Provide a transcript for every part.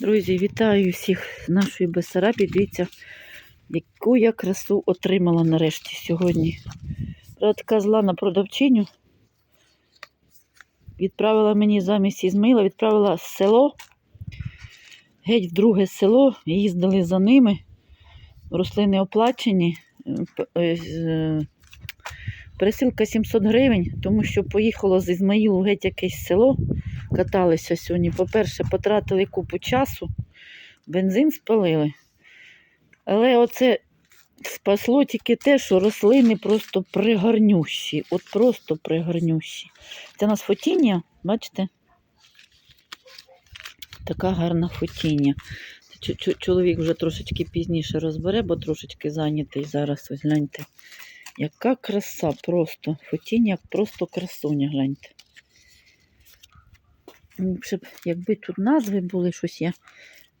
Друзі, вітаю всіх з нашої Бесарабії. Дивіться, яку я красу отримала нарешті сьогодні. Правда, така зла на продавчиню. Відправила мені замість Ізмаїла, відправила село, геть в друге село, їздили за ними. Рослини оплачені. Е, е, Пересилка 700 гривень, тому що поїхало з Ізмаїлу геть якесь село. Каталися сьогодні. По-перше, потратили купу часу, бензин спалили. Але оце спасло тільки те, що рослини просто пригарнющі. От просто пригарнющі. Це у нас фотіння, бачите? Така гарна фотіння. Чоловік вже трошечки пізніше розбере, бо трошечки зайнятий зараз. Ось гляньте. Яка краса просто. Фотіння, просто красуня, гляньте. Ну, Ще б, якби тут назви були, щось я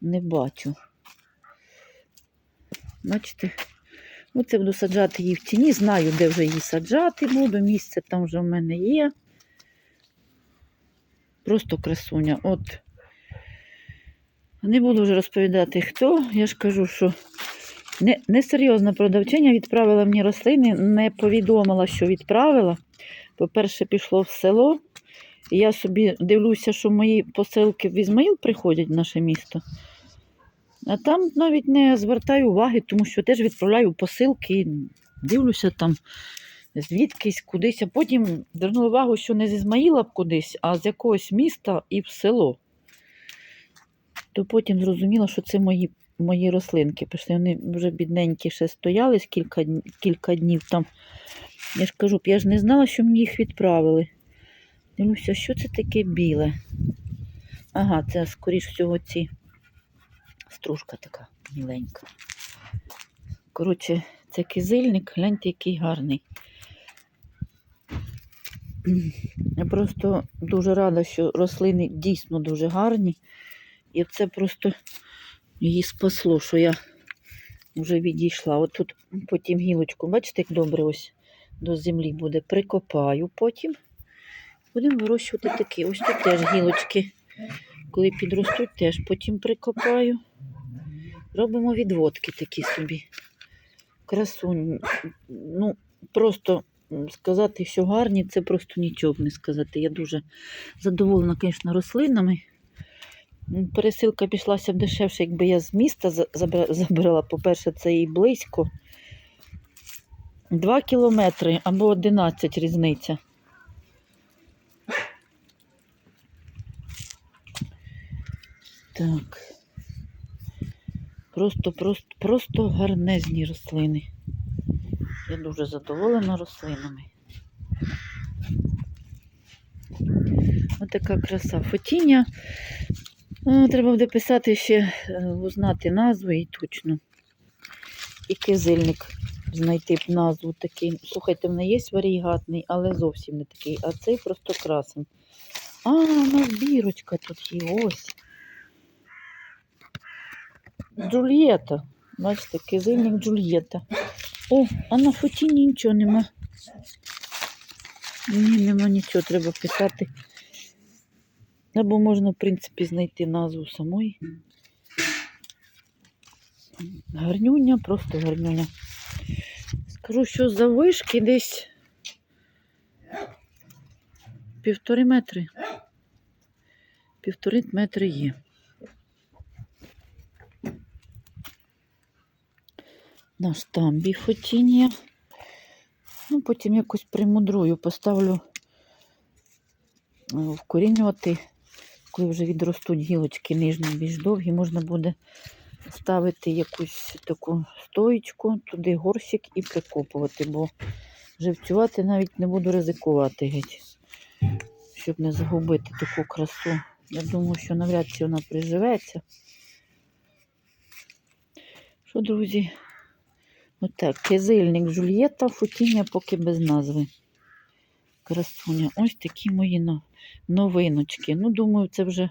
не бачу. Бачите? Оце буду саджати її в тіні. Знаю, де вже її саджати буду. Місце там вже в мене є. Просто красуня. От. Не буду вже розповідати, хто. Я ж кажу, що не, несерйозна продавчиня відправила мені рослини, не повідомила, що відправила. По-перше, пішло в село. Я собі дивлюся, що мої посилки в Ізмаїл приходять в наше місто. А там навіть не звертаю уваги, тому що теж відправляю посилки, і дивлюся там звідкись кудись, а потім звернула увагу, що не з Ізмаїла кудись, а з якогось міста і в село. То потім зрозуміла, що це мої, мої рослинки. Пішли, вони вже бідненькі ще стояли кілька, кілька днів там. Я ж кажу, я ж не знала, що мені їх відправили. Дивлюся, що це таке біле? Ага, це, скоріш всього, ці стружка така міленька. Коротше, це кизильник, гляньте, який гарний. Я просто дуже рада, що рослини дійсно дуже гарні. І це просто її спасло, що я вже відійшла. От тут потім гілочку, бачите, як добре ось до землі буде. Прикопаю потім. Будемо вирощувати такі. Ось тут теж гілочки. Коли підростуть, теж потім прикопаю. Робимо відводки такі собі. Красунь. Ну, просто сказати, що гарні, це просто нічого не сказати. Я дуже задоволена, звісно, рослинами. Пересилка пішлася б дешевше, якби я з міста забрала. По-перше, це і близько. 2 кілометри або 11 різниця. Так. Просто, просто, просто гарнезні рослини. Я дуже задоволена рослинами. Ось така краса. Фотіння. Е, Треба буде писати ще, е, узнати назву і точно. І кизильник знайти б назву такий. Слухайте, в мене є варігатний, але зовсім не такий. А цей просто красень. А, у нас бірочка тут є. Ось. Джульєта. Бачите, кизильник Джульєта. О, а на фотіні нічого нема. Ні, нема нічого, треба писати. Або можна, в принципі, знайти назву самої. Гарнюня, просто гарнюня. Скажу, що за вишки десь півтори метри. Півтори метри є. На штамбі фотіння. Ну, потім якось примудрую, поставлю е, вкорінювати, коли вже відростуть гілочки нижні більш довгі, можна буде ставити якусь таку стоїчку, туди горщик і прикопувати, бо живцювати навіть не буду ризикувати геть, щоб не загубити таку красу. Я думаю, що навряд чи вона приживеться. Що, друзі? Отак, кизильник Жульєта, футіння поки без назви. Красуня. Ось такі мої новиночки. Ну, думаю, це вже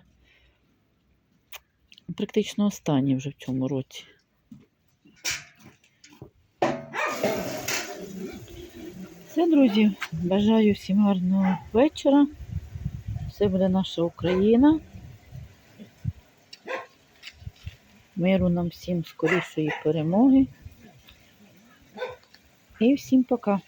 практично останні вже в цьому році. Все, друзі, бажаю всім гарного вечора. Все буде наша Україна. Миру нам всім скорішої перемоги. І всім пока.